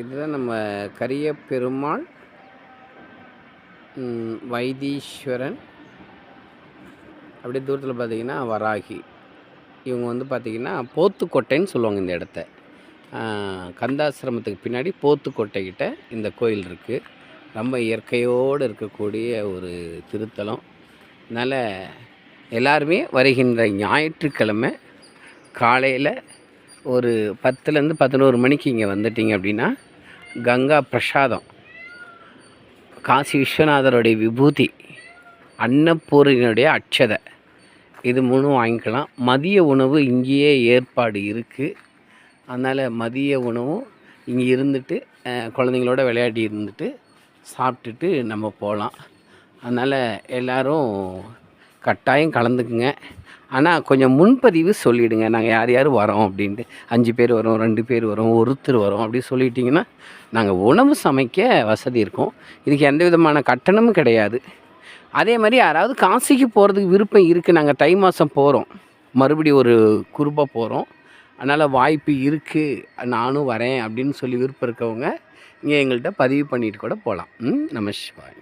இதுதான் நம்ம கரிய பெருமாள் வைத்தீஸ்வரன் அப்படியே தூரத்தில் பார்த்தீங்கன்னா வராகி. இவங்க வந்து பார்த்திங்கன்னா போத்துக்கோட்டைன்னு சொல்லுவாங்க இந்த இடத்த. கந்தாசிரமத்துக்கு பின்னாடி போத்துக்கோட்டைக்கிட்ட இந்த கோயில் இருக்குது ரொம்ப இயற்கையோடு இருக்கக்கூடிய ஒரு திருத்தலம். அதனால் எல்லாருமே வருகின்ற ஞாயிற்றுக்கிழமை காலையில் ஒரு பத்துலேருந்து பதினோரு மணிக்கு இங்கே வந்துட்டிங்க அப்படின்னா கங்கா பிரசாதம். காசி விஸ்வநாதருடைய விபூதி அன்னபூரணியுடைய அட்சதை. இது மூணும் வாங்கிக்கலாம். மதிய உணவு இங்கேயே ஏற்பாடு இருக்குது அதனால் மதிய உணவும் இங்கே இருந்துட்டு குழந்தைங்களோட விளையாடி இருந்துட்டு சாப்பிட்டுட்டு நம்ம போகலாம் அதனால் எல்லோரும் கட்டாயம் கலந்துக்குங்க. ஆனால் கொஞ்சம் முன்பதிவு சொல்லிவிடுங்க நாங்கள் யார் யார் வரோம் அப்படின்ட்டு. அஞ்சு பேர் வரோம் ரெண்டு பேர் வரோம் ஒருத்தர் வரோம் அப்படி சொல்லிட்டிங்கன்னா நாங்கள் உணவு சமைக்க வசதி இருக்கும். இதுக்கு எந்த விதமான கட்டணமும் கிடையாது. அதே மாதிரி யாராவது காசிக்கு போகிறதுக்கு விருப்பம் இருக்குது நாங்கள் தை மாதம் போகிறோம் மறுபடியும் ஒரு குரூப்பாக போகிறோம் அதனால் வாய்ப்பு இருக்குது நானும் வரேன் அப்படின்னு சொல்லி விருப்பம் இருக்கவங்க இங்கே எங்கள்கிட்ட பதிவு பண்ணிட்டு கூட போகலாம் ம் நம சிவாய்.